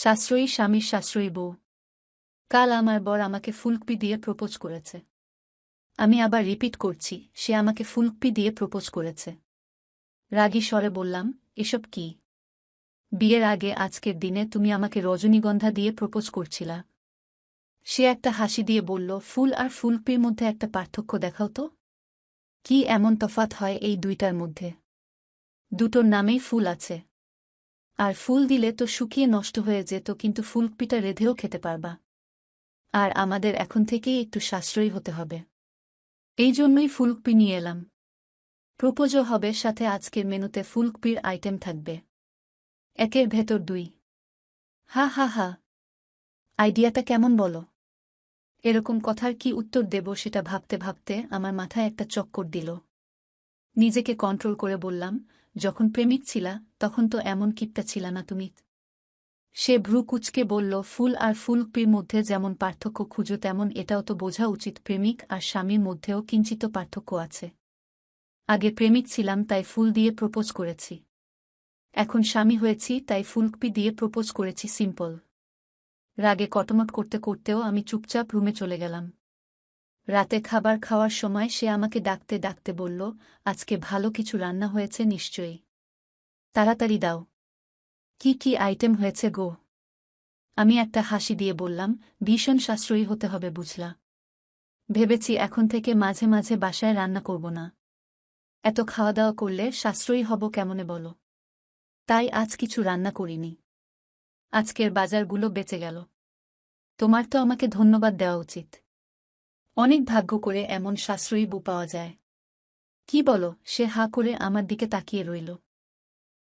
সাশ্রয়ী স্বামীর সাশ্রয়ী বউ। কাল আমার বর আমাকে ফুলকপি দিয়ে প্রপোজ করেছে। আমি আবার রিপিট করছি, সে আমাকে ফুলকপি দিয়ে প্রপোজ করেছে। রাগী স্বরে বললাম, এসব কি? বিয়ের আগে আজকের দিনে তুমি আমাকে রজনীগন্ধা দিয়ে প্রপোজ করছিলা। সে একটা হাসি দিয়ে বলল, ফুল আর ফুলকপির মধ্যে একটা পার্থক্য দেখাও তো। কি এমন তফাত হয় এই দুইটার মধ্যে? দুটোর নামেই ফুল আছে। আর ফুল দিলে তো শুকিয়ে নষ্ট হয়ে যেত, কিন্তু ফুলকপিটা রেধেও খেতে পারবা। আর আমাদের এখন থেকেই একটু সাশ্রয়ী হতে হবে। এই জন্যই ফুলকপি নিয়ে এলাম। প্রপোজও হবে সাথে আজকের মেনুতে ফুলকপির আইটেম থাকবে। একের ভেতর দুই। হা হা হা। আইডিয়াটা কেমন বলো? এরকম কথার কি উত্তর দেব সেটা ভাবতে ভাবতে আমার মাথায় একটা চক্কর দিল। নিজেকে কন্ট্রোল করে বললাম, যখন প্রেমিক ছিলা, তখন তো এমন কিপটা ছিলা না তুমি। সে ভ্রু কুচকে বলল, ফুল আর ফুলকপির মধ্যে যেমন পার্থক্য খুঁজো তেমন এটাও তো বোঝা উচিত, প্রেমিক আর স্বামীর মধ্যেও কিঞ্চিত পার্থক্য আছে। আগে প্রেমিক ছিলাম, তাই ফুল দিয়ে প্রপোজ করেছি। এখন স্বামী হয়েছি, তাই ফুলকপি দিয়ে প্রপোজ করেছি, সিম্পল। রাগে কটমট করতে করতেও আমি চুপচাপ রুমে চলে গেলাম। রাতে খাবার খাওয়ার সময় সে আমাকে ডাকতে ডাকতে বলল, আজকে ভালো কিছু রান্না হয়েছে নিশ্চয়ই। তাড়াতাড়ি দাও। কি কি আইটেম হয়েছে গো? আমি একটা হাসি দিয়ে বললাম, ভীষণ সাশ্রয়ী হতে হবে বুঝলা। ভেবেছি এখন থেকে মাঝে মাঝে বাসায় রান্না করব না। এত খাওয়া দাওয়া করলে সাশ্রয়ী হব কেমনে বলো? তাই আজ কিছু রান্না করিনি। আজকের বাজারগুলো বেঁচে গেল। তোমার তো আমাকে ধন্যবাদ দেওয়া উচিত। অনেক ভাগ্য করে এমন সাশ্রয়ী বু পাওয়া যায়। কি বলো, সে হা করে আমার দিকে তাকিয়ে রইল।